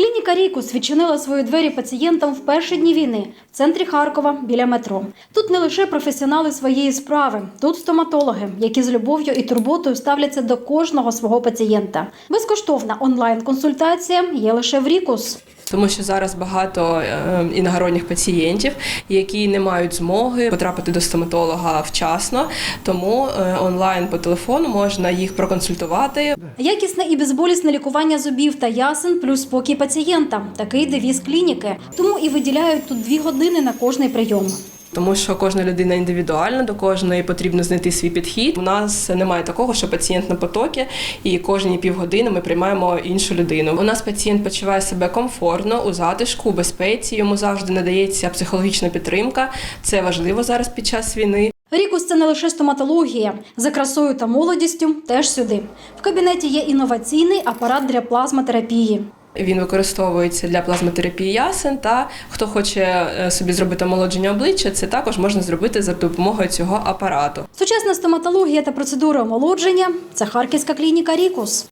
Клініка Рікус відчинила свої двері пацієнтам в перші дні війни в центрі Харкова біля метро. Тут не лише професіонали своєї справи, тут стоматологи, які з любов'ю і турботою ставляться до кожного свого пацієнта. Безкоштовна онлайн-консультація є лише в Рікус. Тому що зараз багато е, іногородніх пацієнтів, які не мають змоги потрапити до стоматолога вчасно, тому е, онлайн по телефону можна їх проконсультувати. Якісне і безболісне лікування зубів та ясен плюс спокій пацієнта. Такий девіз клініки. Тому і виділяють тут дві години на кожний прийом. Тому що кожна людина індивідуальна, до кожної потрібно знайти свій підхід. У нас немає такого, що пацієнт на потокі, і кожні півгодини ми приймаємо іншу людину. У нас пацієнт почуває себе комфортно, у затишку, у безпеці. Йому завжди надається психологічна підтримка. Це важливо зараз під час війни. Рікус це не лише стоматологія. За красою та молодістю теж сюди. В кабінеті є інноваційний апарат для плазматерапії. Він використовується для плазмотерапії ясен. Та хто хоче е, собі зробити омолодження обличчя, це також можна зробити за допомогою цього апарату. Сучасна стоматологія та процедура омолодження це харківська клініка Рікус.